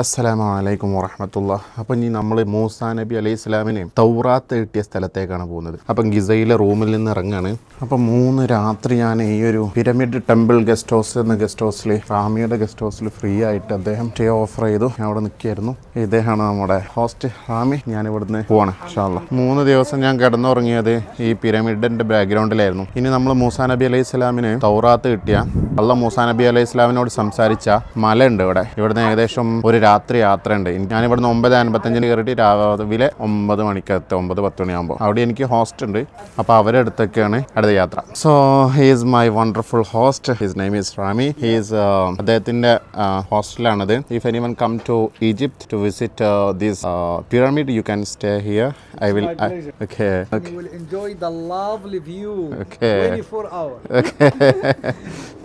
അസ്സലാമു അലൈക്കും വറഹമത്തുള്ള. അപ്പം ഇനി നമ്മൾ മൂസാ നബി അലൈഹി ഇസ്ലാമിന് തൗറാത്ത് കിട്ടിയ സ്ഥലത്തേക്കാണ് പോകുന്നത്. അപ്പം ഗിസയിലെ റൂമിൽ നിന്ന് ഇറങ്ങാണ്. അപ്പം മൂന്ന് രാത്രി ഞാൻ ഈ ഒരു പിരമിഡ് ടെമ്പിൾ ഗസ്റ്റ് ഹൗസ് എന്ന ഗസ്റ്റ് ഹൗസിൽ റാമിയുടെ ഗസ്റ്റ് ഹൗസിൽ ഫ്രീ ആയിട്ട് അദ്ദേഹം സ്റ്റേ ഓഫർ ചെയ്തു. ഞാൻ അവിടെ നിൽക്കുകയായിരുന്നു. ഇദ്ദേഹമാണ് നമ്മുടെ ഹോസ്റ്റ് റാമി. ഞാൻ ഇവിടുന്ന് പോവാണ് ഇൻഷാല്ല മൂന്ന് ദിവസം ഞാൻ കിടന്നുറങ്ങിയത് ഈ പിരമിഡിന്റെ ബാക്ക്ഗ്രൗണ്ടിലായിരുന്നു. ഇനി നമ്മൾ മൂസാ നബി അലൈഹി ഇസ്ലാമിന് തൗറാത്ത് കിട്ടിയ അള്ള മൂസാ നബി അലൈഹി ഇസ്ലാമിനോട് സംസാരിച്ച മല ഉണ്ട് ഇവിടെ. ഇവിടുന്ന് ഏകദേശം ഒരു രാത്രി യാത്ര ഉണ്ട് ഞാൻ ഇവിടുന്ന് ഒമ്പത് അൻപത്തഞ്ചിന് കയറിയിട്ട് രാവിലെ ഒമ്പത് മണിക്ക് എത്തും ഒമ്പത് പത്ത് മണിയാകുമ്പോൾ അവിടെ എനിക്ക് ഹോസ്റ്റ് ഉണ്ട്. അപ്പോൾ അവരുടെ അടുത്തൊക്കെയാണ് അടുത്ത യാത്ര. So he's my wonderful host his name is Rami he's അദ്ദേഹത്തിന്റെ ഹോസ്റ്റലാണത് if any one come to Egypt to visit these pyramid you can stay here I will okay You will enjoy the lovely view 24 hours.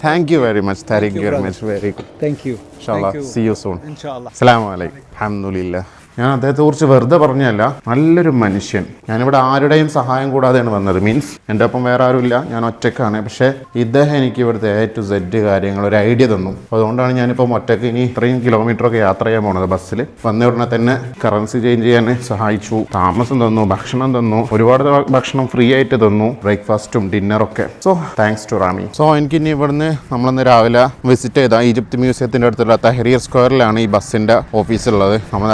Thank you very much thank you very much very good thank you ഇൻഷാല്ലാ see you soon Inshallah. അസ്സലാമു അലൈക്കും അൽഹംദുലില്ലാ ഞാൻ അദ്ദേഹത്തെ കുറിച്ച് വെറുതെ പറഞ്ഞല്ല നല്ലൊരു മനുഷ്യൻ. ഞാനിവിടെ ആരുടെയും സഹായം കൂടാതെയാണ് വന്നത്. മീൻസ് എന്റെ ഒപ്പം വേറെ ആരുമില്ല ഞാൻ ഒറ്റക്കാണ്. പക്ഷേ ഇദ്ദേഹം എനിക്ക് ഇവിടുത്തെ എ ടു സെഡ് കാര്യങ്ങൾ ഒരു ഐഡിയ തന്നു. അതുകൊണ്ടാണ് ഞാനിപ്പം ഒറ്റയ്ക്ക് ഇനി ഇത്രയും കിലോമീറ്റർ ഒക്കെ യാത്ര ചെയ്യാൻ പോണത് ബസ്സിൽ വന്ന ഉടനെ തന്നെ കറൻസി ചേഞ്ച് ചെയ്യാൻ സഹായിച്ചു താമസം തന്നു ഭക്ഷണം തന്നു ഒരുപാട് ഭക്ഷണം ഫ്രീ ആയിട്ട് തന്നു ബ്രേക്ക്ഫാസ്റ്റും ഡിന്നറൊക്കെ so thanks to Rami so എനിക്ക് ഇനി ഇവിടുന്ന് നമ്മളിന്ന് രാവിലെ വിസിറ്റ് ചെയ്ത ഈജിപ്ത് മ്യൂസിയത്തിന്റെ അടുത്തുള്ള തഹരീർ സ്ക്വയറിലാണ് ഈ ബസ്സിന്റെ ഓഫീസ് ഉള്ളത്. നമ്മൾ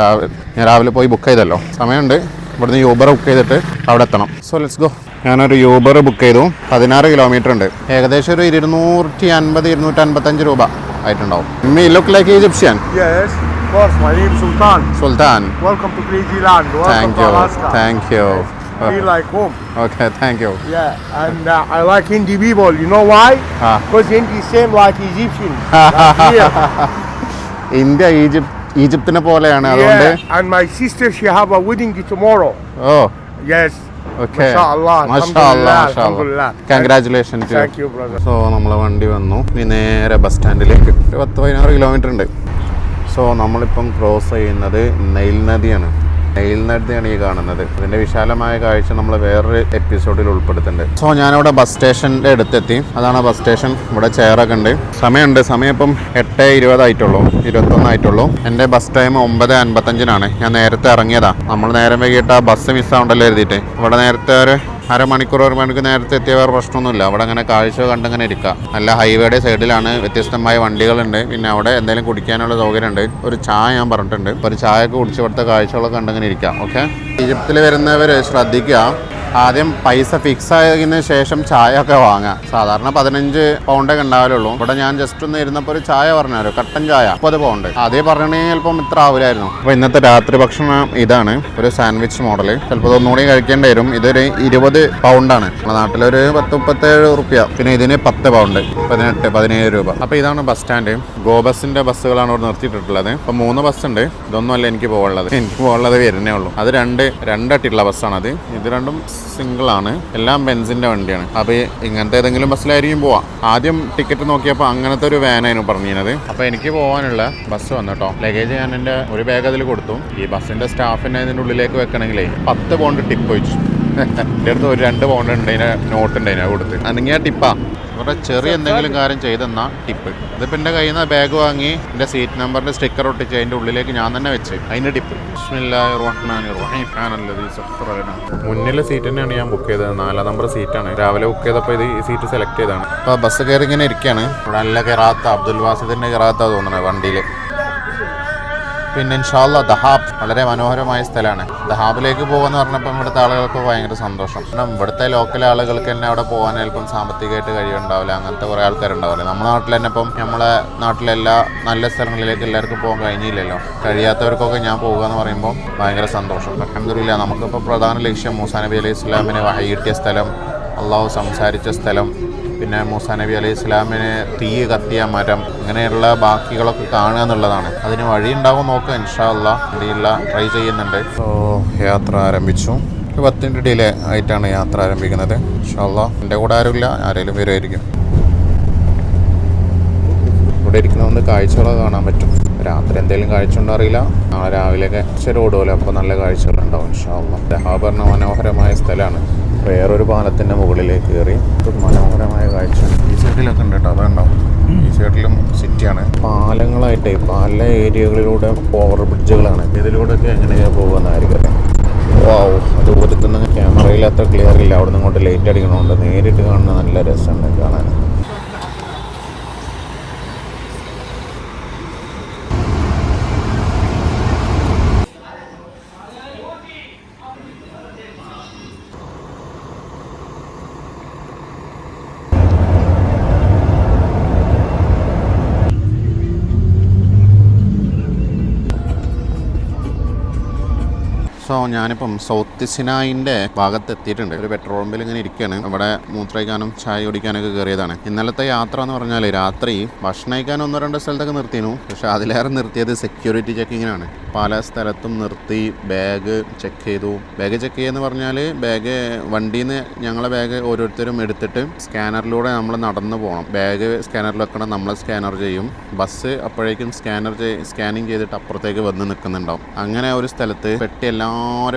ഞാൻ രാവിലെ പോയി ബുക്ക് ചെയ്തല്ലോ സമയമുണ്ട് ഇവിടുന്ന് യൂബർ ബുക്ക് ചെയ്തിട്ട് അവിടെ എത്തണം സോ ലെറ്റ്സ് ഗോ ഞാനൊരു യൂബർ ബുക്ക് ചെയ്തു പതിനാറ് കിലോമീറ്റർ ഉണ്ട് ഏകദേശം ഒരു ഇരുന്നൂറ്റി അൻപത് ഇരുന്നൂറ്റി അൻപത്തഞ്ച് രൂപ ആയിട്ടുണ്ടാവും me look like Egyptian Yes, of course. My name is Sultan. Sultan Welcome to Crazy Land. Welcome thank to you Alaska. Thank you Feel like home. Okay, thank you. Yeah, and uh, I like Hindi people. You know why? Ah. Because Hindi is same like Egyptian. like India, India Egypt ഈജിപ്തിനെ പോലെയാണ് അതുകൊണ്ട് and my sister she have a wedding tomorrow. Oh. Yes okay അല്ലാഹ് മാഷാ അല്ലാഹ് congratulation Thank you, brother so നമ്മളെ വണ്ടി വന്നു. ഇനി നേരെ bus സ്റ്റാൻഡിലേക്ക് ഒരു പത്ത് പതിനാറ് കിലോമീറ്റർ ഉണ്ട്. സോ നമ്മളിപ്പം ക്രോസ് ചെയ്യുന്നത് നെയിൽ നദിയാണ്. നെയിൽ ഈ കാണുന്നത്. അതിന്റെ വിശാലമായ കാഴ്ച നമ്മൾ വേറൊരു എപ്പിസോഡിൽ ഉൾപ്പെടുത്തുന്നുണ്ട് സോ ഞാനവിടെ ബസ് സ്റ്റേഷന്റെ അടുത്തെത്തി. അതാണ് ബസ് സ്റ്റേഷൻ. ഇവിടെ ചെയറൊക്കെ ഉണ്ട്. സമയമുണ്ട്. സമയം ഇപ്പം എട്ട് ഇരുപതായിട്ടുള്ളൂ. ഇരുപത്തൊന്നായിട്ടുള്ളൂ. എന്റെ ബസ് ടൈം ഒമ്പത് അൻപത്തഞ്ചിനാണ്. ഞാൻ നേരത്തെ ഇറങ്ങിയതാ. നമ്മൾ നേരം വൈകിട്ട് ആ ബസ് മിസ്സാവണ്ടല്ലോ എഴുതിയിട്ട്. ഇവിടെ നേരത്തെ ഒരു അരമണിക്കൂർ ഒരു മണിക്കൂർ നേരത്തെ എത്തിയ വേറെ പ്രശ്നമൊന്നുമില്ല. അവിടെ അങ്ങനെ കാഴ്ച കണ്ടിങ്ങനെ ഇരിക്കാം. നല്ല ഹൈവേയുടെ സൈഡിലാണ് വ്യത്യസ്തമായ വണ്ടികളുണ്ട്. പിന്നെ അവിടെ എന്തെങ്കിലും കുടിക്കാനുള്ള സൗകര്യമുണ്ട്. ഒരു ചായ ഞാൻ പറഞ്ഞിട്ടുണ്ട്. ഒരു ചായ ഒക്കെ കുടിച്ച് ഇവിടുത്തെ കാഴ്ചകളൊക്കെ കണ്ടിങ്ങനെ ഇരിക്കാം. ഓക്കെ ഈജിപ്തിൽ വരുന്നവർ ശ്രദ്ധിക്കുക. ആദ്യം പൈസ ഫിക്സ് ആയതിന് ശേഷം ചായ ഒക്കെ വാങ്ങാം. സാധാരണ പതിനഞ്ച് പൗണ്ടൊക്കെ ഉണ്ടാവലുള്ളൂ. ഇവിടെ ഞാൻ ജസ്റ്റ് ഒന്ന് ഇരുന്നപ്പോൾ ഒരു ചായ പറഞ്ഞാലോ? കട്ടൻ ചായ. മുപ്പത് പൗണ്ട് അതേ പറഞ്ഞിട്ടുണ്ടെങ്കിൽ ചിലപ്പം ഇത്ര ആവില്ലായിരുന്നു അപ്പോൾ ഇന്നത്തെ രാത്രി ഭക്ഷണം ഇതാണ്. ഒരു സാൻഡ്വിച്ച് മോഡൽ ചിലപ്പോൾ ഒന്നുകൂടി കഴിക്കേണ്ടി വരും. ഇതൊരു ഇരുപത് പൗണ്ടാണ് നമ്മുടെ നാട്ടിലൊരു പത്ത് മുപ്പത്തേഴ് റുപ്യ. പിന്നെ ഇതിന് പത്ത് പൗണ്ട് പതിനെട്ട് പതിനേഴ് രൂപ. അപ്പോൾ ഇതാണ് ബസ് സ്റ്റാൻഡ് ഗോ ബസ്സിന്റെ ബസ്സുകളാണ് ഇവിടെ നിർത്തിയിട്ടുള്ളത്. അപ്പോൾ മൂന്ന് ബസ് ഉണ്ട്. ഇതൊന്നുമല്ല എനിക്ക് പോകാനുള്ളത്. എനിക്ക് പോകാനുള്ളത് വരുന്നേ ഉള്ളൂ. അത് രണ്ട് രണ്ടട്ടിയുള്ള ബസ്സാണത് ഇത് രണ്ടും സിംഗിൾ ആണ് എല്ലാം ബെൻസിന്റെ വണ്ടിയാണ്. അപ്പോൾ ഇങ്ങനത്തെ ഏതെങ്കിലും ബസ്സിലായിരിക്കും പോവാം. ആദ്യം ടിക്കറ്റ് നോക്കിയപ്പോൾ അങ്ങനത്തെ ഒരു വാനായിരുന്നു പറഞ്ഞിരുന്നത്. അപ്പോൾ എനിക്ക് പോകാനുള്ള ബസ് വന്നു കേട്ടോ ലഗേജ് ഞാൻ എന്റെ ഒരു ബാഗ് അതിൽ കൊടുത്തു. ഈ ബസ്സിന്റെ സ്റ്റാഫിനെ അതിന്റെ ഉള്ളിലേക്ക് വെക്കണമെങ്കിലേ പത്ത് പോണ്ട് ടിപ്പ് വെച്ചു എന്റെ അടുത്ത് ഒരു രണ്ട് പൗണ്ട് ഉണ്ട് അതിനെ നോട്ട് ഉണ്ട് അതിനെ കൊടുത്ത്. അല്ലെങ്കിൽ ആ ടിപ്പാ. ഇവരുടെ ചെറിയ എന്തെങ്കിലും കാര്യം ചെയ്തെന്നാ ടിപ്പ്. ഇതിപ്പോൾ എന്റെ കയ്യിൽ നിന്ന് ബാഗ് വാങ്ങി എന്റെ സീറ്റ് നമ്പറിന്റെ സ്റ്റിക്കർ ഒട്ടിച്ച് അതിന്റെ ഉള്ളിലേക്ക് ഞാൻ തന്നെ വെച്ച്. അതിന്റെ ടിപ്പ്. മുന്നിലെ സീറ്റ് തന്നെയാണ് ഞാൻ ബുക്ക് ചെയ്തത്. നാലാം നമ്പർ സീറ്റാണ് രാവിലെ ബുക്ക് ചെയ്തപ്പോൾ ഇത് ഈ സീറ്റ് സെലക്ട് ചെയ്താണ് അപ്പോൾ ബസ് കയറി ഇങ്ങനെ ഇരിക്കുകയാണ് ഇവിടെ നല്ല കിറാത്ത അബ്ദുൽ വാസിദിന്റെ കിറാത്ത തോന്നുന്നത് വണ്ടിയിൽ പിന്നെ ഇൻഷാല്ല ദഹാബ് വളരെ മനോഹരമായ സ്ഥലമാണ്. ദഹാബിലേക്ക് പോകുമെന്ന് പറഞ്ഞപ്പോൾ ഇവിടുത്തെ ആളുകൾക്ക് ഭയങ്കര സന്തോഷം. കാരണം ഇവിടുത്തെ ലോക്കൽ ആളുകൾക്ക് തന്നെ അവിടെ പോകാൻ ചിലപ്പം സാമ്പത്തികമായിട്ട് കഴിയുണ്ടാവില്ല അങ്ങനത്തെ കുറേ ആൾക്കാരുണ്ടാവില്ല? നമ്മുടെ നാട്ടിൽ തന്നെ ഇപ്പം നമ്മളെ നാട്ടിലെല്ലാ നല്ല സ്ഥലങ്ങളിലേക്ക് എല്ലാവർക്കും പോകാൻ കഴിഞ്ഞില്ലല്ലോ. കഴിയാത്തവർക്കൊക്കെ ഞാൻ പോകുക എന്ന് പറയുമ്പോൾ ഭയങ്കര സന്തോഷം. അലഹമില്ല നമുക്കിപ്പോൾ പ്രധാന ലക്ഷ്യം മൂസാ നബി അലൈഹി ഇസ്ലാമിന് വഴി കിട്ടിയ സ്ഥലം അള്ളാഹു സംസാരിച്ച സ്ഥലം പിന്നെ മൂസാ നബി അലൈഹി ഇസ്ലാമിന് തീ കത്തിയ മരം ഇങ്ങനെയുള്ള ബാക്കികളൊക്കെ കാണുക എന്നുള്ളതാണ്. അതിന് വഴി ഉണ്ടാവും നോക്കുക ഇൻഷാല്ല അല്ലാ വഴിയില്ല ട്രൈ ചെയ്യുന്നുണ്ട്. യാത്ര ആരംഭിച്ചു. ഒരു പത്ത് മിനിറ്റ് ആയിട്ടാണ് യാത്ര ആരംഭിക്കുന്നത്. ഇൻഷാല്ല എന്റെ കൂടെ ആരുമില്ല ആരെങ്കിലും വരുമായിരിക്കും. ഇവിടെ ഇരിക്കുന്ന ഒന്ന് കാഴ്ചകളൊക്കെ കാണാൻ പറ്റും. രാത്രി എന്തെങ്കിലും കാഴ്ച ഉണ്ടോ അറിയില്ല. നാളെ രാവിലെയൊക്കെ ശരി ഓടുമല്ലോ അപ്പോൾ നല്ല കാഴ്ചകളുണ്ടാവും ഇൻഷാല്ല ദഹാബറിന് മനോഹരമായ സ്ഥലമാണ്. വേറൊരു പാലത്തിന്റെ മുകളിലേക്ക് കയറി. മനോഹരമായ കാഴ്ച. ഈ സൈഡിലൊക്കെ ഉണ്ട് കേട്ടോ അതുണ്ടാവും ഈ സൈഡിലും സിറ്റിയാണ്. പാലങ്ങളായിട്ട് പല ഏരിയകളിലൂടെ ഓവർ ബ്രിഡ്ജുകളാണ് ഇതിലൂടെയൊക്കെ എങ്ങനെയാണ് പോകുന്ന ആയിരിക്കും വാവ് അത് ഒതുക്കുന്ന ക്യാമറയിൽ അത്ര ക്ലിയർ ഇല്ല. അവിടെ നിന്ന് ഇങ്ങോട്ട് ലൈറ്റ് അടിക്കണമുണ്ട് നേരിട്ട് കാണുന്ന നല്ല രസമുണ്ട് കാണാൻ. സോ ഞാനിപ്പം സൗത്ത് സിനായിന്റെ ഭാഗത്ത് എത്തിയിട്ടുണ്ട് ഒരു പെട്രോൾ പമ്പിൽ ഇങ്ങനെ ഇരിക്കുകയാണ് ഇവിടെ മൂത്രയിക്കാനും ചായ കുടിക്കാനൊക്കെ കയറിയതാണ് ഇന്നലത്തെ യാത്ര എന്ന് പറഞ്ഞാൽ രാത്രി ഭക്ഷണം കഴിക്കാൻ ഒന്നോ രണ്ടോ സ്ഥലത്തൊക്കെ നിർത്തിയിരുന്നു. പക്ഷേ അതിലേറെ നിർത്തിയത് സെക്യൂരിറ്റി ചെക്കിങ്ങിനാണ് പല സ്ഥലത്തും നിർത്തി ബാഗ് ചെക്ക് ചെയ്തു. ബാഗ് ചെക്ക് ചെയ്യുമെന്ന് പറഞ്ഞാൽ ബാഗ് വണ്ടിയിൽ നിന്ന് ഞങ്ങളെ ബാഗ് ഓരോരുത്തരും എടുത്തിട്ട് സ്കാനറിലൂടെ നമ്മൾ നടന്നു പോകണം ബാഗ് സ്കാനറിൽ വെക്കണം നമ്മൾ സ്കാനർ ചെയ്യും. ബസ് അപ്പോഴേക്കും സ്കാനർ സ്കാനിങ് ചെയ്തിട്ട് അപ്പുറത്തേക്ക് വന്ന് നിൽക്കുന്നുണ്ടാവും അങ്ങനെ ഒരു സ്ഥലത്ത് പെട്ടി എല്ലാവരുടെ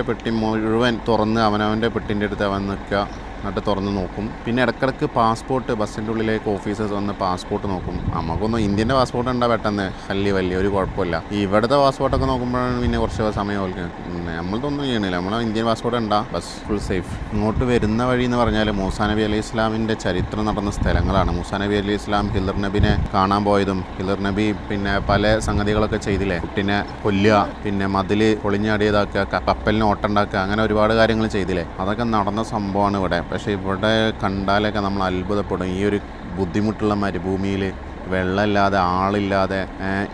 പെട്ടി മുഴുവൻ തുറന്ന് അവനവന്റെ പെട്ടിന്റെ അടുത്ത് അവൻ നിൽക്കുക. എന്നിട്ട് തുറന്ന് നോക്കും. പിന്നെ ഇടക്കിടക്ക് പാസ്പോർട്ട് ബസ്സിന്റെ ഉള്ളിലേക്ക് ഓഫീസേഴ്സ് വന്ന് പാസ്പോർട്ട് നോക്കും. നമുക്കൊന്നും ഇന്ത്യന്റെ പാസ്പോർട്ട് ഉണ്ടാ പെട്ടെന്ന്? വലിയ വലിയ ഒരു കുഴപ്പമില്ല. ഇവിടുത്തെ പാസ്പോർട്ടൊക്കെ നോക്കുമ്പോഴാണ് പിന്നെ കുറച്ച് സമയം ഓൽക്ക്. നമ്മളതൊന്നും ചെയ്യണില്ല. നമ്മളെ ഇന്ത്യൻ പാസ്പോർട്ട് ഉണ്ടാ? Bus full safe. ഇങ്ങോട്ട് വരുന്ന വഴി എന്ന് പറഞ്ഞാൽ മൂസാ നബി അലൈഹി ഇസ്ലാമിന്റെ ചരിത്രം നടന്ന സ്ഥലങ്ങളാണ്. മൂസാ നബി അലൈഹി ഇസ്ലാം ഹിലർ നബിനെ കാണാൻ പോയതും ഹിലർ നബി പിന്നെ പല സംഗതികളൊക്കെ ചെയ്തില്ലേ? കുട്ടിനെ കൊല്ലുക പിന്നെ മതിൽ പൊളിഞ്ഞാടിയതാക്കുക കപ്പലിന് ഓട്ടുണ്ടാക്കുക അങ്ങനെ ഒരുപാട് കാര്യങ്ങൾ ചെയ്തില്ലേ? അതൊക്കെ നടന്ന സംഭവമാണ് ഇവിടെ. പക്ഷേ ഇവിടെ കണ്ടാലൊക്കെ നമ്മൾ അത്ഭുതപ്പെടും. ഈ ഒരു ബുദ്ധിമുട്ടുള്ള മരുഭൂമിയിൽ വെള്ളമില്ലാതെ ആളില്ലാതെ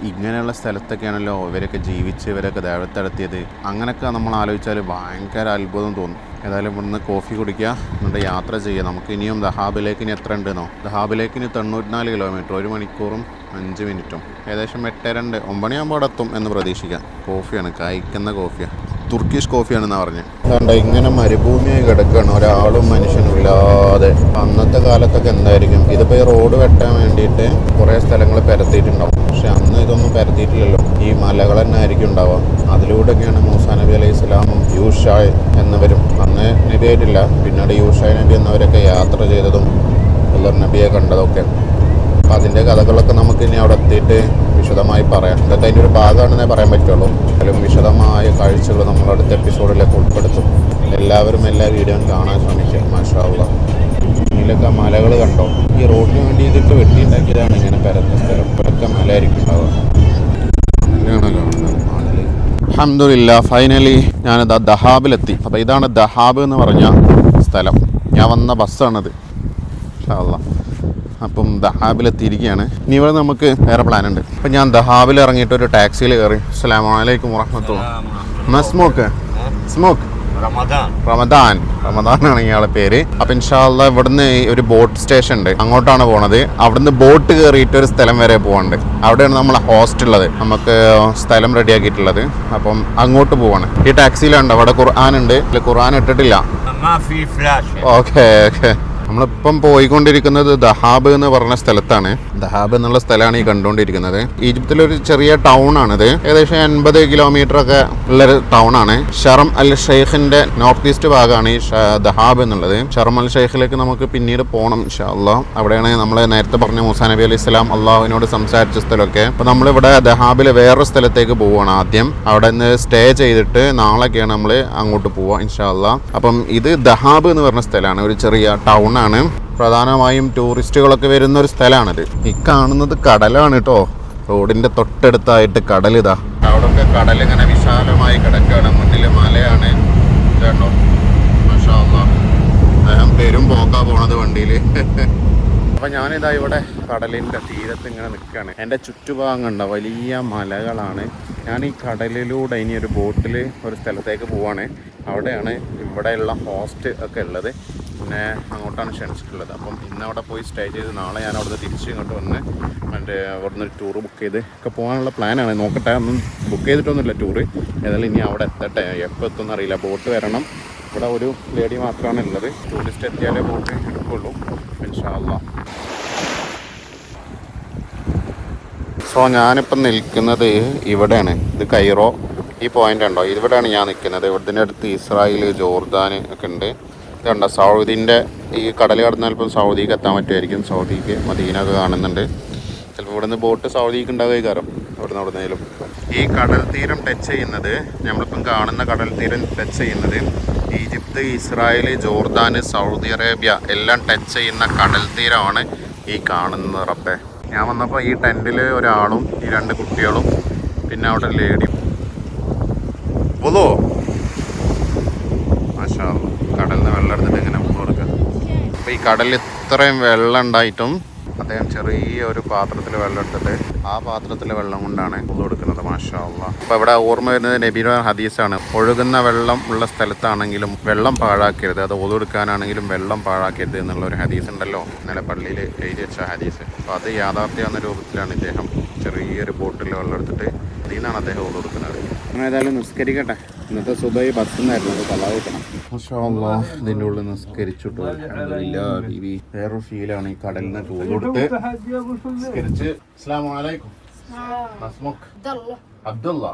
ഇങ്ങനെയുള്ള സ്ഥലത്തൊക്കെയാണല്ലോ ഇവരൊക്കെ ജീവിച്ച് ഇവരൊക്കെ ദേവത്തെടുത്തിയത്. അങ്ങനെയൊക്കെ നമ്മൾ ആലോചിച്ചാൽ ഭയങ്കര അത്ഭുതം തോന്നും. ഏതായാലും ഇവിടുന്ന് കോഫി കുടിക്കുക എന്നിട്ട് യാത്ര ചെയ്യുക. നമുക്ക് ഇനിയും ദഹാബിലേക്ക് ഇനി എത്ര ഉണ്ടെന്നോ ദഹാബിലേക്ക് ഇനി തൊണ്ണൂറ്റിനാല് കിലോമീറ്റർ ഒരു മണിക്കൂറും അഞ്ച് മിനിറ്റും. ഏകദേശം എട്ട് രണ്ട് ഒമ്പണിയാകുമ്പോൾ അവിടെ എത്തും എന്ന് പ്രതീക്ഷിക്കാം. കോഫിയാണ് കഴിക്കുന്ന കോഫിയാണ്. തുർക്കിഷ് കോഫിയാണെന്നാണ് പറഞ്ഞത് അതുകൊണ്ട് ഇങ്ങനെ മരുഭൂമിയായി കിടക്കുകയാണ് ഒരാളും മനുഷ്യനില്ലാതെ അന്നത്തെ കാലത്തൊക്കെ എന്തായിരിക്കും? ഇതിപ്പോ ഈ റോഡ് വെട്ടാൻ വേണ്ടിയിട്ട് കുറേ സ്ഥലങ്ങൾ പരത്തിയിട്ടുണ്ടാവും. പക്ഷെ അന്ന് ഇതൊന്നും പരത്തിയിട്ടില്ലല്ലോ. ഈ മലകൾ തന്നെ ആയിരിക്കും ഉണ്ടാവുക. അതിലൂടെയൊക്കെയാണ് മൂസാ നബി അലൈഹി സ്വലാമും യൂഷായ് എന്നിവരും. അന്ന് നബി ആയിട്ടില്ല. പിന്നീട് യൂഷായ് നബി എന്നവരൊക്കെ യാത്ര ചെയ്തതും നബിയെ കണ്ടതൊക്കെ. അപ്പം അതിന്റെ കഥകളൊക്കെ നമുക്ക് ഇനി അവിടെ എത്തിയിട്ട് വിശദമായി പറയാം. ഇതൊക്കെ അതിന്റെ ഒരു ഭാഗമാണെന്നേ പറയാൻ പറ്റുള്ളൂ. അതിലും വിശദമായ കാഴ്ചകൾ നമ്മൾ അടുത്ത എപ്പിസോഡിലേക്ക് ഉൾപ്പെടുത്തും. എല്ലാവരും എല്ലാ വീഡിയോയും കാണാൻ ശ്രമിക്കുക മാഷാവുള്ള ഇതിലൊക്കെ മലകൾ കണ്ടോ? ഈ റോഡിന് വേണ്ടി ഇതൊക്കെ വെട്ടിയുണ്ടാക്കിയതാണ് ഇങ്ങനെ പരന്ന സ്ഥലം. മല മലയായിരിക്കും ഉണ്ടാവുക. അഹമ്മദില്ല ഫൈനലി ഞാനിതാ ദഹാബിലെത്തി. അപ്പോൾ ഇതാണ് ദഹാബ് എന്ന് പറഞ്ഞ സ്ഥലം. ഞാൻ വന്ന ബസ്സാണത്. ഇൻഷാല്ലാ അപ്പം ദഹാബിലെത്തിയിരിക്കുകയാണ്. ഇനി ഇവിടെ നമുക്ക് വേറെ പ്ലാൻ ഉണ്ട്. അപ്പം ഞാൻ ദഹാബിൽ ഇറങ്ങിയിട്ട് ഒരു ടാക്സിയിൽ കയറി. അസ്സലാമലൈക്കും വറഹമത്തുള്ള. Smoke smoke Ramadan. റമദാൻ. ആണ് ഇയാളെ പേര്. അപ്പൊ ഇൻഷാല്ല ഇവിടുന്ന് ഒരു ബോട്ട് സ്റ്റേഷൻ ഉണ്ട്. അങ്ങോട്ടാണ് പോണത്. അവിടുന്ന് ബോട്ട് കയറിയിട്ട് ഒരു സ്ഥലം വരെ പോകണ്ട് അവിടെയാണ് നമ്മളെ ഹോസ്റ്റ് ഉള്ളത്. നമുക്ക് സ്ഥലം റെഡിയാക്കിയിട്ടുള്ളത്. അപ്പം അങ്ങോട്ട് പോവാണ്. ഈ ടാക്സിയിലുണ്ട് അവിടെ ഖുർആൻ ഉണ്ട്. ഖുർആൻ ഇട്ടിട്ടില്ല. ഓക്കെ ഓക്കെ നമ്മളിപ്പം പോയിക്കൊണ്ടിരിക്കുന്നത് ദഹാബ് എന്ന് പറഞ്ഞ സ്ഥലത്താണ്. ദഹാബ് എന്നുള്ള സ്ഥലമാണ് ഈ കണ്ടുകൊണ്ടിരിക്കുന്നത്. ഈജിപ്തിലൊരു ചെറിയ ടൗൺ ആണിത് ഏകദേശം എൺപത് കിലോമീറ്റർ ഒക്കെ ഉള്ളൊരു ടൗൺ ആണ് ഷറം അൽ ഷെയ്ഖിന്റെ നോർത്ത് ഈസ്റ്റ് ഭാഗമാണ് ഈ ദഹാബ് എന്നുള്ളത്. ഷറം അൽ ഷെയ്ഖിലേക്ക് നമുക്ക് പിന്നീട് പോകണം ഇൻഷാല്ലാ അവിടെയാണ് നമ്മൾ നേരത്തെ പറഞ്ഞ മൂസാ നബി അലൈഹി ഇസ്ലാം അള്ളാഹുവിനോട് സംസാരിച്ച സ്ഥലമൊക്കെ. അപ്പോൾ നമ്മളിവിടെ ദഹാബിലെ വേറൊരു സ്ഥലത്തേക്ക് പോവുകയാണ് ആദ്യം. അവിടെ നിന്ന് സ്റ്റേ ചെയ്തിട്ട് നാളെയൊക്കെയാണ് നമ്മൾ അങ്ങോട്ട് പോവുക ഇൻഷാല്ലാ അപ്പം ഇത് ദഹാബ് എന്ന് പറഞ്ഞ സ്ഥലമാണ്. ഒരു ചെറിയ ടൗൺ ആണ് പ്രധാനമായും ടൂറിസ്റ്റുകളൊക്കെ വരുന്ന ഒരു സ്ഥലമാണിത്. ഈ കാണുന്നത് കടലാണ് കേട്ടോ റോഡിന്റെ തൊട്ടടുത്തായിട്ട് കടൽ ഇതാ അവിടെയൊക്കെ കടൽ ഇങ്ങനെ വിശാലമായി കിടക്കുകയാണ്. മുന്നിൽ മലയാണ്. ഞാൻ പേരും പോക്കാ പോണത് വണ്ടിയിൽ അപ്പൊ ഞാനിതാ ഇവിടെ കടലിന്റെ തീരത്ത് ഇങ്ങനെ നിൽക്കുകയാണ് എന്റെ ചുറ്റുഭാഗം കണ്ട വലിയ മലകളാണ്. ഞാൻ ഈ കടലിലൂടെ ഇനി ഒരു ബോട്ടിൽ ഒരു സ്ഥലത്തേക്ക് പോവാണ്. അവിടെയാണ് ഇവിടെയുള്ള ഹോസ്റ്റ് ഒക്കെ ഉള്ളത്. പിന്നെ അങ്ങോട്ടാണ് ക്ഷണിച്ചിട്ടുള്ളത്. അപ്പം ഇന്ന് അവിടെ പോയി സ്റ്റേ ചെയ്ത് നാളെ ഞാൻ അവിടുന്ന് തിരിച്ച് ഇങ്ങോട്ട് വന്ന് മറ്റേ അവിടുന്ന് ഒരു ടൂർ ബുക്ക് ചെയ്ത് ഒക്കെ പോകാനുള്ള പ്ലാനാണ് നോക്കട്ടെ ഒന്നും ബുക്ക് ചെയ്തിട്ടൊന്നുമില്ല ടൂറ് ഏതായാലും ഇനി അവിടെ എത്തട്ടെ. എപ്പോൾ എത്തുമെന്ന് അറിയില്ല. ബോട്ട് വരണം. ഇവിടെ ഒരു ലേഡി മാത്രമാണ് ഉള്ളത്. ടൂറിസ്റ്റ് എത്തിയാലേ ബോട്ട് എടുക്കുള്ളൂ. ഇൻഷാല്ല സോ ഞാനിപ്പം നിൽക്കുന്നത് ഇവിടെയാണ്. ഇത് കൈറോ ഈ പോയിന്റ് ഉണ്ടോ? ഇവിടെയാണ് ഞാൻ നിൽക്കുന്നത്. ഇവിടുത്തെ അടുത്ത് ഇസ്രായേൽ ജോർദാൻ ഒക്കെ ഉണ്ട്. ഇതുണ്ട് സൗദിന്റെ ഈ കടൽ കടന്ന് ചിലപ്പം സൗദിക്ക് എത്താൻ പറ്റുമായിരിക്കും. സൗദിക്ക് മദീന ഒക്കെ കാണുന്നുണ്ട്. ചിലപ്പോൾ ഇവിടുന്ന് ബോട്ട് സൗദിക്ക് ഉണ്ടാവുക കയറും ഇവിടുന്ന് എവിടുന്നേലും. ഈ കടൽ തീരം ടച്ച് ചെയ്യുന്നത് നമ്മളിപ്പം കാണുന്ന കടൽ തീരം ടച്ച് ചെയ്യുന്നത് Egypt Israel Jordan Saudi Arabia എല്ലാം ടച്ച് ചെയ്യുന്ന കടൽ തീരമാണ് ഈ കാണുന്നത് റപ്പേ ഞാൻ വന്നപ്പോൾ ഈ ടെന്റിൽ ഒരാളും ഈ രണ്ട് കുട്ടികളും പിന്നെ അവിടെ ലേഡിയും പോതോ മാഷാ അല്ലാ. കടലിൽ നിന്ന് വെള്ളം എടുത്തിട്ട് ഇങ്ങനെ കൊടുക്കുക അപ്പോൾ ഈ കടലിൽ ഇത്രയും വെള്ളം ഉണ്ടായിട്ടും അദ്ദേഹം ചെറിയ ഒരു പാത്രത്തിൽ വെള്ളം എടുത്തിട്ട് ആ പാത്രത്തിലെ വെള്ളം കൊണ്ടാണ് കൊടുക്കുന്നത് മാഷാള്ള അപ്പോൾ ഇവിടെ ഓർമ്മ വരുന്നത് നബിയുടെ ഹദീസാണ് ഒഴുകുന്ന വെള്ളം ഉള്ള സ്ഥലത്താണെങ്കിലും വെള്ളം പാഴാക്കരുത് അത് ഒതുകൊടുക്കാനാണെങ്കിലും വെള്ളം പാഴാക്കരുത് എന്നുള്ള ഒരു ഹദീസ് ഉണ്ടല്ലോ ഇന്നലെ പള്ളിയിൽ എഴുതി വെച്ച ഹദീസ്. അപ്പോൾ അത് യാഥാർത്ഥ്യമാകുന്ന രൂപത്തിലാണ് ഇദ്ദേഹം ചെറിയൊരു ബോട്ടിൽ വെള്ളം എടുത്തിട്ട് അതിൽ നിന്നാണ് അദ്ദേഹം ഒതുകൊടുക്കുന്നത് ഏതായാലും നിസ്കരിക്കട്ടെ. ഇന്നത്തെ സുബൈ ബസ്സെന്നായിരുന്നു അത് കലാ കിട്ടണം ഇതിന്റെ ഉള്ളിൽ നിസ്കരിച്ചിട്ടു വേറൊരു ഫീലാണ് ഈ കടലിൽ നിന്ന് ചൂട് കൊടുത്ത് നിസ്കരിച്ച്. അസ്സാം വലൈക്കും അബ്ദുള്ള.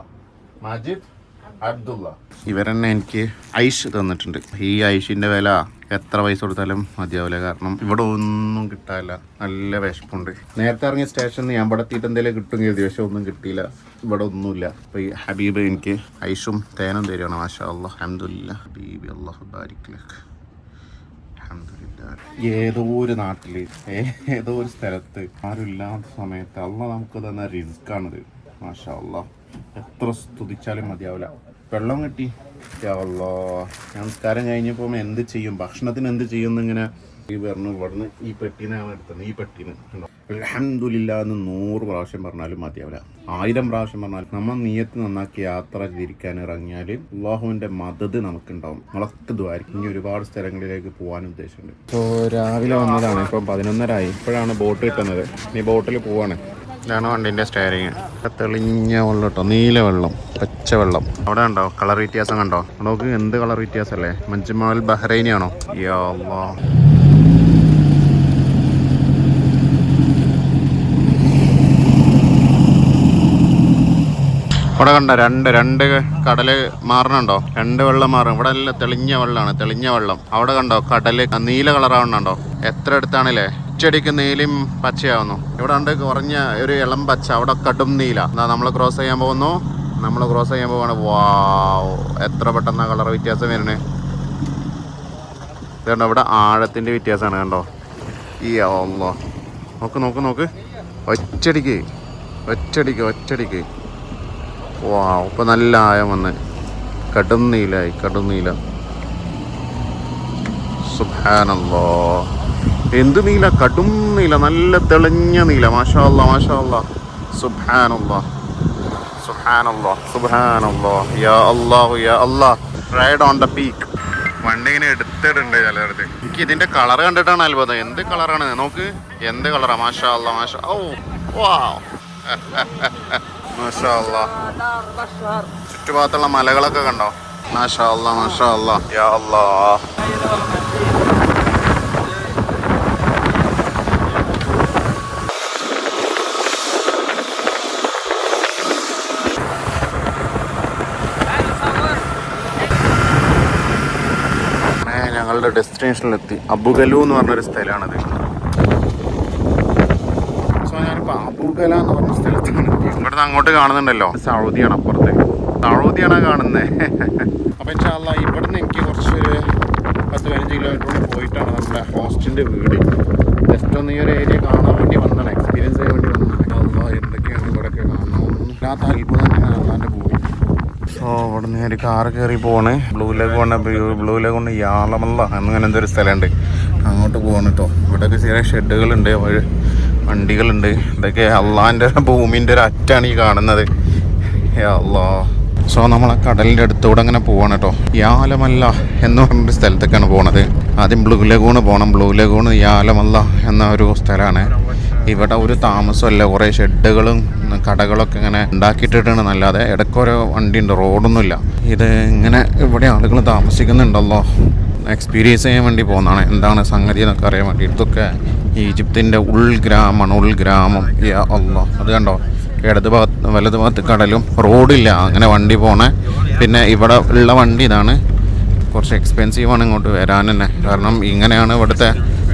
മാജിദ്. അബ്ദുള്ള. ഇവരെന്നെ എനിക്ക് ഐഷ് തന്നിട്ടുണ്ട്. ഈ ഐഷിന്റെ വില എത്ര പൈസ കൊടുത്താലും മതിയാവില്ല. കാരണം ഇവിടെ ഒന്നും കിട്ടാനില്ല. നല്ല വിശപ്പുണ്ട്. നേരത്തെ ഇറങ്ങിയ സ്റ്റേഷനിൽ ഞാൻ ഇവിടെ എത്തിയിട്ട് എന്തെങ്കിലും കിട്ടും കരുതി. പക്ഷെ ഒന്നും കിട്ടിയില്ല. ഇവിടെ ഒന്നുമില്ല. അപ്പൊ ഈ ഹബീബ് എനിക്ക് ഐഷും തേനും തരുവാണ്. മാഷാ അള്ളാഹ് ഹബീബി അള്ളാഹു. ഏതോ ഒരു നാട്ടിൽ ഏതോ ഒരു സ്ഥലത്ത് ആരും ഇല്ലാത്ത സമയത്ത് അള്ള നമുക്ക് തന്ന റിസ്ക് ആണിത് മാഷാ അല്ലാ എത്ര സ്തുതിച്ചാലും മതിയാവില്ല. വെള്ളം കിട്ടി. യാ അല്ലാ. നമസ്കാരം കഴിഞ്ഞപ്പോൾ എന്ത് ചെയ്യും? ഭക്ഷണത്തിന് എന്ത് ചെയ്യും എന്നിങ്ങനെ ഈ പറഞ്ഞു ഇവിടുന്ന് ഈ പെട്ടിനാണ് എടുത്തത്. ഈ പെട്ടിന് അലഹമില്ല എന്ന് നൂറ് പ്രാവശ്യം പറഞ്ഞാലും മതിയാവില്ല ആയിരം പ്രാവശ്യം പറഞ്ഞാലും നമ്മൾ നീയത്ത് നന്നാക്കി യാത്ര തിരിക്കാൻ ഇറങ്ങിയാൽ അള്ളാഹുവിന്റെ മദത് നമുക്കുണ്ടാവും. നമ്മളൊക്കെ ദ്വാരിക്കും ഇനി ഒരുപാട് സ്ഥലങ്ങളിലേക്ക് പോകാൻ ഉദ്ദേശമുണ്ട്. ഇപ്പോൾ രാവിലെ വന്നതാണ്. ഇപ്പം പതിനൊന്നരായി ഇപ്പോഴാണ് ബോട്ട് കിട്ടുന്നത്. ഇനി ബോട്ടിൽ പോവാണ്. ഇതാണ് വണ്ടിന്റെ സ്റ്റയറിങ് തെളിഞ്ഞ വെള്ളം കേട്ടോ. നീല വെള്ളം പച്ച വെള്ളം. അവിടെ ഉണ്ടോ കളർ വ്യത്യാസം കണ്ടോ? നമുക്ക് എന്ത് കളർ വ്യത്യാസം അല്ലേ മഞ്ജുമാൽ ബഹ്റൈനി ആണോ യാ. ഇവിടെ കണ്ട? രണ്ട് രണ്ട് കടൽ മാറണുണ്ടോ? രണ്ട് വെള്ളം മാറും. ഇവിടെ എല്ലാം തെളിഞ്ഞ വെള്ളമാണ് തെളിഞ്ഞ വെള്ളം. അവിടെ കണ്ടോ? കടൽ നീല കളറാവണുണ്ടോ എത്ര അടുത്താണല്ലേ? ചെടിക്ക് നീലയും പച്ചയാവുന്നു. ഇവിടെ ഉണ്ട് കുറഞ്ഞ ഒരു ഇളം പച്ച അവിടെ കടും നീല. എന്നാ നമ്മൾ ക്രോസ് ചെയ്യാൻ പോകുന്നു. നമ്മൾ ക്രോസ് ചെയ്യാൻ പോവാണ്. വാവ് എത്ര പെട്ടെന്ന് കളർ വ്യത്യാസം വരുന്നത് ഇതുണ്ടോ ഇവിടെ ആഴത്തിന്റെ വ്യത്യാസമാണ് കണ്ടോ. ഈ അല്ലോ നോക്ക് നോക്ക് നോക്ക്. ഒറ്റടിക്ക് ഒറ്റടിക്ക് ഒറ്റടിക്ക് വാ ഇപ്പൊ നല്ല ആയം വന്ന്. കടും നീലായി കടും നീല. സുബാനല്ലോ എന്ത് നീല? കടും നീല നല്ല തെളിഞ്ഞ നീല. മാഷാല്ല മാഷാല്ല സുബാനല്ലോ സുബാനല്ലോ സുബാനല്ലോ യാ അല്ലാഹു യാ അള്ളാ റൈഡ് ഓൺ ദ പീക്ക് വണ്ടി ഇങ്ങനെ എടുത്തിട്ടുണ്ട് ചിലടത്ത്. എനിക്ക് ഇതിന്റെ കളർ കണ്ടിട്ടാണ് അത്ഭുതം. എന്ത് കളറാണ് നോക്ക്. എന്ത് കളറാ മാഷാ അല്ലാ മാഷാ ഓ വാ മാഷാ അല്ലാ ചുറ്റുഭാഗത്തുള്ള മലകളൊക്കെ കണ്ടോ? മാഷാ അല്ലാ മാഷാ അല്ലാ യാ അല്ലാ അങ്ങനെ ഞങ്ങളുടെ ഡെസ്റ്റിനേഷനിലെത്തി അബുഗലു എന്ന് പറഞ്ഞൊരു സ്ഥലമാണത് സോ ഞാനിപ്പോൾ അബുഗല എന്ന് പറഞ്ഞ സ്ഥലത്താണ്. ഇവിടുന്ന് അങ്ങോട്ട് കാണുന്നുണ്ടല്ലോ. സൗദിയാണ് അപ്പുറത്ത്. സൗദിയാണ് കാണുന്നത് അപ്പം ഇൻഷാല്ല ഇവിടുന്ന് എനിക്ക് കുറച്ചൊരു പത്ത് പതിനഞ്ച് കിലോമീറ്റർ പോയിട്ടാണ് നമ്മുടെ ഹോസ്റ്റിന്റെ വീട്. ജസ്റ്റ് ഒന്ന് ഈ ഒരു ഏരിയ കാണാൻ വേണ്ടി വന്നതാണ്. എക്സ്പീരിയൻസ് ചെയ്യാൻ വേണ്ടി വന്നതാണ്. എന്തൊക്കെയാണ് ഇവിടെയൊക്കെ കാണുന്നത് ഇല്ലാത്ത അത്ഭുതം തന്നെയാണ്. അള്ളാന്റെ ഭൂമി. സോ അവിടെ നിന്ന് ഒരു കാറ് കയറി പോണ് ബ്ലൂ കൊണ്ട് ബ്ലൂ കൊണ്ട് യാളമല്ല. അങ്ങനെ എന്തൊരു സ്ഥലമുണ്ട്. അങ്ങോട്ട് പോവാണ് കേട്ടോ ഇവിടെയൊക്കെ ചെറിയ ഷെഡുകളുണ്ട്. വണ്ടികളുണ്ട്. ഇതൊക്കെ അള്ളാന്റെ ഭൂമിന്റെ ഒരു അറ്റാണ് ഈ കാണുന്നത്. അള്ളാ. സോ നമ്മൾ ആ കടലിന്റെ അടുത്തൂടെ അങ്ങനെ പോവാണ് കേട്ടോ യാലമല്ല എന്ന് പറഞ്ഞൊരു സ്ഥലത്തേക്കാണ് പോണത്. ആദ്യം ബ്ലൂ ലഗൂണ് പോകണം ബ്ലൂ ലഗൂണ് യാലമല്ല എന്ന ഒരു സ്ഥലമാണ്. ഇവിടെ ഒരു താമസമല്ല. കുറേ ഷെഡുകളും കടകളൊക്കെ ഇങ്ങനെ ഉണ്ടാക്കിയിട്ടിട്ടാണ് നല്ലാതെ ഇടയ്ക്കൊരു വണ്ടിയുണ്ട്. റോഡൊന്നുമില്ല. ഇത് ഇങ്ങനെ ഇവിടെ ആളുകൾ താമസിക്കുന്നുണ്ടല്ലോ. എക്സ്പീരിയൻസ് ചെയ്യാൻ വേണ്ടി പോകുന്നതാണ്. എന്താണ് സംഗതി എന്നൊക്കെ അറിയാൻ വേണ്ടി. ഇതൊക്കെ ഈജിപ്തിന്റെ ഉൾഗ്രാമമാണ്. ഉൾഗ്രാമം. അല്ലോ അത് കണ്ടോ? ഇടത് ഭാഗത്ത് വലത് ഭാഗത്ത് കടലും റോഡില്ല. അങ്ങനെ വണ്ടി പോണേ. പിന്നെ ഇവിടെ ഉള്ള വണ്ടി ഇതാണ്. കുറച്ച് എക്സ്പെൻസീവാണ് ഇങ്ങോട്ട് വരാൻ തന്നെ. കാരണം ഇങ്ങനെയാണ് ഇവിടുത്തെ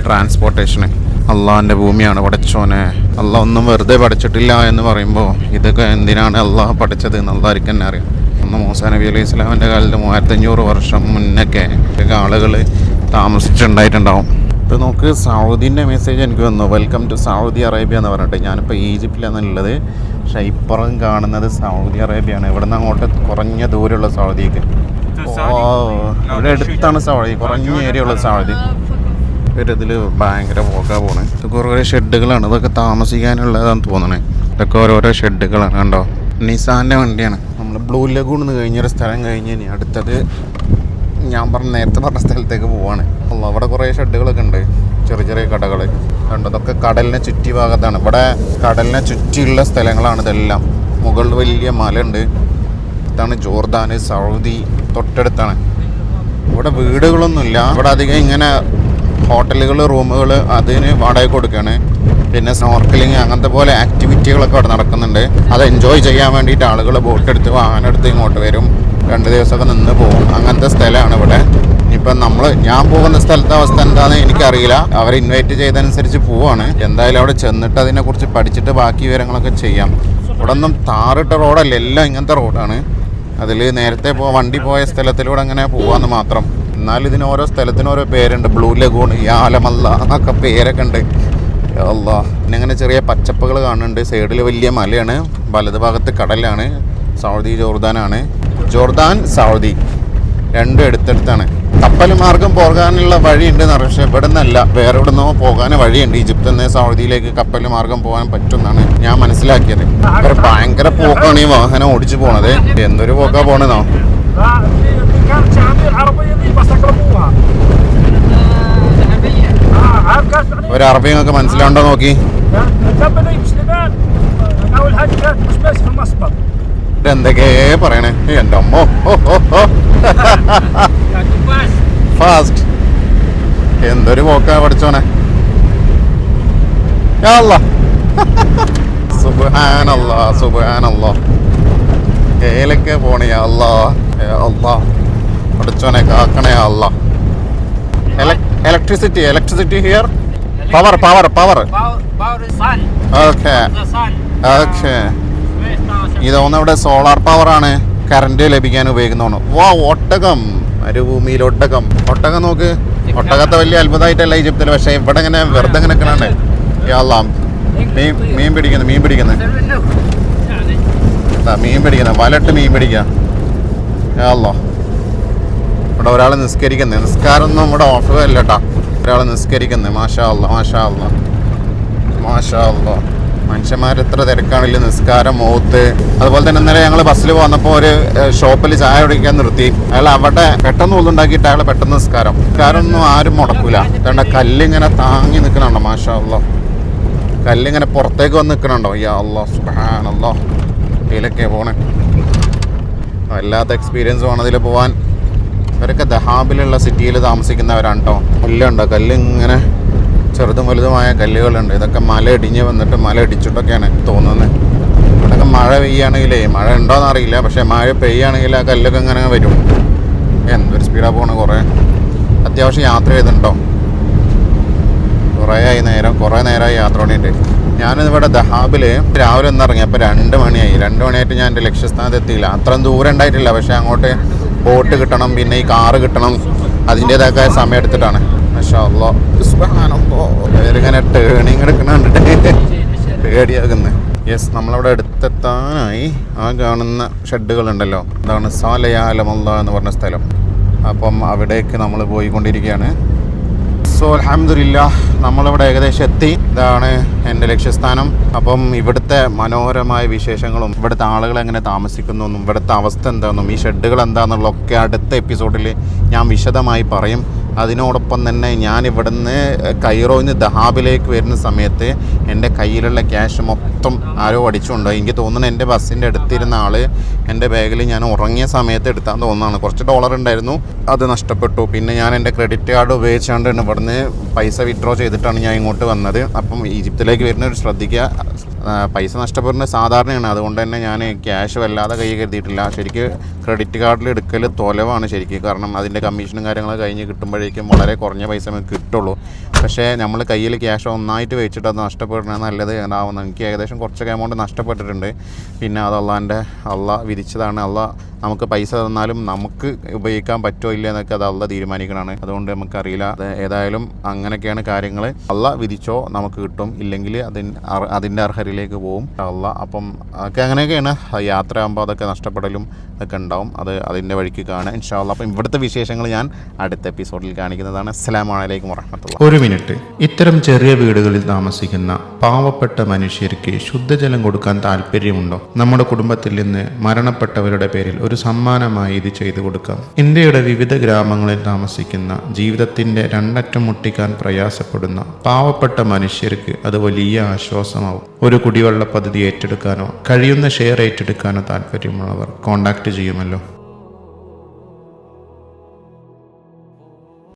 ട്രാൻസ്പോർട്ടേഷന് അള്ളാഹിന്റെ ഭൂമിയാണ് പഠിച്ചോനെ അള്ളാഹ് ഒന്നും വെറുതെ പഠിച്ചിട്ടില്ല എന്ന് പറയുമ്പോൾ ഇതൊക്കെ എന്തിനാണ് അള്ളാഹ് പഠിച്ചത് എന്നുള്ളതായിരിക്കും തന്നെ അറിയാം. അന്ന് മൂസാ നബി അലൈഹി ഇസ്ലാമിന്റെ കാലത്ത് മൂവായിരത്തഞ്ഞൂറ് വർഷം മുന്നൊക്കെ ആളുകൾ താമസിച്ചിട്ടുണ്ടായിട്ടുണ്ടാവും. ഇപ്പോൾ നമുക്ക് സൗദിന്റെ മെസ്സേജ് എനിക്ക് വന്നു. വെൽക്കം ടു സൗദി അറേബ്യ എന്ന് പറഞ്ഞിട്ട്. ഞാനിപ്പോൾ ഈജിപ്തിലാണ് ഉള്ളത്. പക്ഷേ ഇപ്പുറം കാണുന്നത് സൗദി അറേബ്യയാണ്. ഇവിടെ നിന്ന് അങ്ങോട്ട് കുറഞ്ഞ ദൂരമുള്ള സൗദിക്ക്. ഓ ഇവിടെ അടുത്താണ് സൗദി. കുറഞ്ഞ ഏരിയ ഉള്ള സൗദി. ഇതിൽ ഭയങ്കര പോക്കാ പോണേ. ഇതൊക്കെ ഓരോ ഷെഡുകളാണ്. ഇതൊക്കെ താമസിക്കാനുള്ളതാന്ന് തോന്നണേ. ഇതൊക്കെ ഓരോരോ ഷെഡുകളാണ് കണ്ടോ? നിസാന്റെ വണ്ടിയാണ്. നമ്മൾ ബ്ലൂ ലഗൂൺ എന്ന് കഴിഞ്ഞൊരു സ്ഥലം കഴിഞ്ഞ് ഇനി അടുത്തത് ഞാൻ പറഞ്ഞ നേരത്തെ പറഞ്ഞ സ്ഥലത്തേക്ക് പോവാണ്. അവിടെ കുറേ ഷെഡുകളൊക്കെ ഉണ്ട്. ചെറിയ ചെറിയ കടകൾ കണ്ടോ? ഇതൊക്കെ കടലിനെ ചുറ്റി ഭാഗത്താണ് ഇവിടെ കടലിനെ ചുറ്റിയുള്ള സ്ഥലങ്ങളാണ് ഇതെല്ലാം. മുകളിൽ വലിയ മലയുണ്ട്. ഇതാണ് ജോർദാന് സൗദി തൊട്ടടുത്താണ്. ഇവിടെ വീടുകളൊന്നുമില്ല. ഇവിടെ അധികം ഇങ്ങനെ ഹോട്ടലുകൾ റൂമുകൾ അതിന് വാടക കൊടുക്കുകയാണ് പിന്നെ സ്നോർക്കലിങ് അങ്ങനത്തെ പോലെ ആക്ടിവിറ്റികളൊക്കെ അവിടെ നടക്കുന്നുണ്ട്. അത് എൻജോയ് ചെയ്യാൻ വേണ്ടിയിട്ട് ആളുകൾ ബോട്ട് എടുത്ത് വാഹനം എടുത്ത് ഇങ്ങോട്ട് വരും. രണ്ട് ദിവസമൊക്കെ നിന്ന് പോകും. അങ്ങനത്തെ സ്ഥലമാണ് ഇവിടെ. ഇപ്പം നമ്മൾ ഞാൻ പോകുന്ന സ്ഥലത്തെ അവസ്ഥ എന്താണെന്ന് എനിക്കറിയില്ല. അവർ ഇൻവൈറ്റ് ചെയ്തതനുസരിച്ച് പോവാണ്. എന്തായാലും അവിടെ ചെന്നിട്ട് അതിനെക്കുറിച്ച് പഠിച്ചിട്ട് ബാക്കി വിവരങ്ങളൊക്കെ ചെയ്യാം. ഇവിടെ ഒന്നും താറിട്ട റോഡല്ല എല്ലാം ഇങ്ങനത്തെ റോഡാണ് അതിൽ നേരത്തെ പോ വണ്ടി പോയ സ്ഥലത്തിലൂടെ അങ്ങനെ പോവാന്ന് മാത്രം. എന്നാൽ ഇതിന് ഓരോ സ്ഥലത്തിന് ഓരോ പേരുണ്ട്. ബ്ലൂ ലഗൂൺ യാലമല്ല എന്നൊക്കെ പേരൊക്കെ ഉണ്ട്. അല്ല പിന്നെ അങ്ങനെ ചെറിയ പച്ചപ്പുകൾ കാണുന്നുണ്ട്. സൈഡിൽ വലിയ മലയാണ്. വലത് ഭാഗത്ത് കടലാണ്. സൗദി ജോർദാനാണ്. ജോർദാൻ സൗദി രണ്ടും എടുത്തെടുത്താണ്. കപ്പൽ മാർഗം പോകാനുള്ള വഴിയുണ്ട് പക്ഷേ ഇവിടെ നിന്നല്ല വേറെ ഇവിടെ നിന്നോ പോകാൻ വഴിയുണ്ട്. ഈജിപ്തിൽ നിന്ന് സൗദിയിലേക്ക് കപ്പൽ മാർഗം പോകാൻ പറ്റുമെന്നാണ് ഞാൻ മനസ്സിലാക്കിയത്. ഭയങ്കര പോക്കാണ് ഈ വാഹനം ഓടിച്ചു പോണത്. എന്തൊരു പോക്കാ പോണെന്നോ? ഒരു അറബിയൊക്കെ മനസ്സിലുണ്ടോ നോക്കി? എന്തൊക്കെ പറയണേ? എന്റെ അമ്മോ. ഫാസ്റ്റ് എന്തൊരു പോക്കാ പഠിച്ചോനെ. സുബാനല്ലോ സുബാനല്ലോ ഏലൊക്കെ പോണേ അല്ലോ അല്ലാ പഠിച്ചോനെ കാക്കണേ അല്ല. Electricity electricity here power power power. Okay. Okay ഇതൊന്നും സോളാർ പവർ ആണ്. കറണ്ട് ലഭിക്കാൻ ഉപയോഗിക്കുന്നതാണ്. വാ ഒട്ടകം. മരുഭൂമിയിൽ ഒട്ടകം. ഒട്ടകം നോക്ക്. ഒട്ടകത്തെ വലിയ അത്ഭുതമായിട്ടല്ല ഈജിപ്തിൽ പക്ഷേ ഇവിടെ ഇങ്ങനെ വെറുതെ ഇങ്ങനെ നിൽക്കണേ മീൻ മീൻ പിടിക്കുന്നു മീൻ പിടിക്കുന്നു. മീൻ പിടിക്കുന്ന. വലട്ട് മീൻ പിടിക്കുക. യാല്ലോ. ഇവിടെ ഒരാൾ നിസ്കരിക്കുന്നത് നിസ്കാരമൊന്നും ഇവിടെ ഓഫ് അല്ല കേട്ടാ ഒരാൾ നിസ്കരിക്കുന്നത് മാഷാ അല്ല മാഷാ അല്ല മാഷാ അല്ലാ മനുഷ്യന്മാർ എത്ര തിരക്കാണില്ല നിസ്കാരം മൂത്ത് അതുപോലെ തന്നെ ഇന്നലെ ഞങ്ങൾ ബസ്സിൽ വന്നപ്പോൾ ഒരു ഷോപ്പിൽ ചായ കുടിക്കാൻ നിർത്തി. അയാൾ അവിടെ പെട്ടെന്ന് ഒന്നുണ്ടാക്കിയിട്ട് അയാൾ പെട്ടെന്ന് നിസ്കാരം. നിസ്കാരം ഒന്നും ആരും മുടക്കൂല. അതുകൊണ്ട് കല്ലിങ്ങനെ താങ്ങി നിൽക്കണുണ്ടോ മാഷാ കല്ലിങ്ങനെ പുറത്തേക്ക് വന്ന് നിൽക്കണുണ്ടോ യാ അല്ലോ സുഹാനല്ലോ ഇതിലൊക്കെ പോണേ. വല്ലാത്ത എക്സ്പീരിയൻസ് വേണം പോവാൻ. ഇവരൊക്കെ ദഹാബിലുള്ള സിറ്റിയിൽ താമസിക്കുന്നവരാണ് കേട്ടോ കല്ലുണ്ടോ? കല്ല് ഇങ്ങനെ ചെറുതും വലുതുമായ കല്ലുകളുണ്ട്. ഇതൊക്കെ മല ഇടിഞ്ഞ് വന്നിട്ട് മല ഇടിച്ചിട്ടൊക്കെയാണ് തോന്നുന്നത്. ഇവിടെയൊക്കെ മഴ പെയ്യുകയാണെങ്കിലേ മഴ ഉണ്ടോയെന്ന് അറിയില്ല. പക്ഷേ മഴ പെയ്യുകയാണെങ്കിൽ ആ കല്ലൊക്കെ ഇങ്ങനെ വരും. എന്തൊരു സ്പീഡാണ് പോകണത് കുറേ. അത്യാവശ്യം യാത്ര ചെയ്തിട്ടുണ്ടോ? കുറേ ആയി നേരം കുറേ നേരമായി യാത്ര തുടങ്ങിയിട്ട് ഞാനിവിടെ ദഹാബിൽ രാവിലെ ഒന്നിറങ്ങി അപ്പോൾ രണ്ട് മണിയായി. രണ്ട് മണിയായിട്ട് ഞാൻ എന്റെ ലക്ഷ്യസ്ഥാനത്ത് എത്തിയില്ല. അത്രയും ദൂരം ഉണ്ടായിട്ടില്ല. പക്ഷേ അങ്ങോട്ട് ബോട്ട് കിട്ടണം പിന്നെ ഈ കാറ് കിട്ടണം. അതിന്റെതൊക്കെ സമയം എടുത്തിട്ടാണ്. പക്ഷേ അല്ലോ ടേണിങ് എടുക്കണ പേടിയാകുന്നത് യെസ് നമ്മളവിടെ അടുത്തെത്താനായി. ആ കാണുന്ന ഷെഡുകളുണ്ടല്ലോ. അതാണ് സാലയാലമല്ല എന്ന് പറഞ്ഞ സ്ഥലം. അപ്പം അവിടേക്ക് നമ്മൾ പോയിക്കൊണ്ടിരിക്കുകയാണ് സോ അലഹമില്ല നമ്മളിവിടെ ഏകദേശം എത്തി. ഇതാണ് എന്റെ ലക്ഷ്യസ്ഥാനം. അപ്പം ഇവിടുത്തെ മനോഹരമായ വിശേഷങ്ങളും ഇവിടുത്തെ ആളുകൾ എങ്ങനെ താമസിക്കുന്നു ഇവിടുത്തെ അവസ്ഥ എന്താണെന്നും ഈ ഷെഡുകൾ എന്താണെന്നുള്ളതൊക്കെ അടുത്ത എപ്പിസോഡിൽ ഞാൻ വിശദമായി പറയും. അതിനോടൊപ്പം തന്നെ ഞാൻ ഇവിടുന്ന് കൈറോയിൽ നിന്ന് ദഹാബിലേക്ക് വരുന്ന സമയത്ത് എന്റെ കയ്യിലുള്ള ക്യാഷ് മൊത്തം ആരോ അടിച്ചുകൊണ്ടോ എനിക്ക് തോന്നുന്നു എന്റെ ബസ്സിന്റെ അടുത്തിരുന്ന ആൾ എന്റെ ബാഗിൽ ഞാൻ ഉറങ്ങിയ സമയത്ത് എടുത്താൻ തോന്നുന്നതാണ്. കുറച്ച് ഡോളർ ഉണ്ടായിരുന്നു അത് നഷ്ടപ്പെട്ടു. പിന്നെ ഞാൻ എന്റെ ക്രെഡിറ്റ് കാർഡ് ഉപയോഗിച്ചുകൊണ്ട് ഇവിടുന്ന് പൈസ വിഡ്രോ ചെയ്തിട്ടാണ് ഞാൻ ഇങ്ങോട്ട് വന്നത്. അപ്പം ഈജിപ്തിലേക്ക് വരുന്നവർ ശ്രദ്ധിക്കുക. പൈസ നഷ്ടപ്പെടുന്നത് സാധാരണയാണ്. അതുകൊണ്ട് തന്നെ ഞാൻ ക്യാഷ് വല്ലാതെ കൈ കരുതിയിട്ടില്ല. ശരിക്ക് ക്രെഡിറ്റ് കാർഡിൽ എടുക്കൽ തൊലവാണ് ശരിക്കും. കാരണം അതിന്റെ കമ്മീഷനും കാര്യങ്ങളും കഴിഞ്ഞ് കിട്ടുമ്പോഴേക്കും വളരെ കുറഞ്ഞ പൈസ നമുക്ക് കിട്ടുള്ളൂ. പക്ഷേ നമ്മൾ കയ്യിൽ ക്യാഷ് ഒന്നായിട്ട് വെച്ചിട്ട് അത് നഷ്ടപ്പെടുന്നത് നല്ലത് ഉണ്ടാവുന്നത് എനിക്ക് ഏകദേശം കുറച്ചൊക്കെ എമൗണ്ട് നഷ്ടപ്പെട്ടിട്ടുണ്ട്. പിന്നെ അത് അള്ളാന്റെ അള്ള വിധിച്ചതാണ്. അള്ള നമുക്ക് പൈസ തന്നാലും നമുക്ക് ഉപയോഗിക്കാൻ പറ്റുമോ ഇല്ല എന്നൊക്കെ അത് അള്ള തീരുമാനിക്കണമാണ് അതുകൊണ്ട് നമുക്കറിയില്ല ഏതായാലും അങ്ങനെയൊക്കെയാണ് കാര്യങ്ങൾ അള്ള വിധിച്ചോ നമുക്ക് കിട്ടും. ഇല്ലെങ്കിൽ അതിന് അതിന്റെ അതിന്റെ അർഹരിലേക്ക് പോകും അള്ള അപ്പം ഒക്കെ അങ്ങനെയൊക്കെയാണ്. യാത്രയാകുമ്പോൾ അതൊക്കെ നഷ്ടപ്പെടലും ഒക്കെ ഉണ്ടാവും. അത് അതിന്റെ വഴിക്ക് കാണുക. ഇൻഷാല്ല അപ്പം ഇവിടുത്തെ വിശേഷങ്ങൾ ഞാൻ അടുത്ത എപ്പിസോഡിൽ കാണിക്കുന്നതാണ്. അസ്സലാമലൈക്കും വറഹമത്തുള്ള ഒരു മിനിറ്റ്. ഇത്തരം ചെറിയ വീടുകളിൽ താമസിക്കുന്ന പാവപ്പെട്ട മനുഷ്യർക്ക് ശുദ്ധജലം കൊടുക്കാൻ താല്പര്യമുണ്ടോ? നമ്മുടെ കുടുംബത്തിൽ നിന്ന് മരണപ്പെട്ടവരുടെ പേരിൽ ഒരു സമ്മാനമായി ഇത് ചെയ്തു കൊടുക്കാം. ഇന്ത്യയുടെ വിവിധ ഗ്രാമങ്ങളിൽ താമസിക്കുന്ന ജീവിതത്തിന്റെ രണ്ടറ്റം മുട്ടിക്കാൻ പ്രയാസപ്പെടുന്ന പാവപ്പെട്ട മനുഷ്യർക്ക് അത് വലിയ ആശ്വാസമാവും. ഒരു കുടിവെള്ള പദ്ധതി ഏറ്റെടുക്കാനോ കഴിയുന്ന ഷെയർ ഏറ്റെടുക്കാനോ താല്പര്യമുള്ളവർ കോൺടാക്റ്റ് ചെയ്യുമല്ലോ.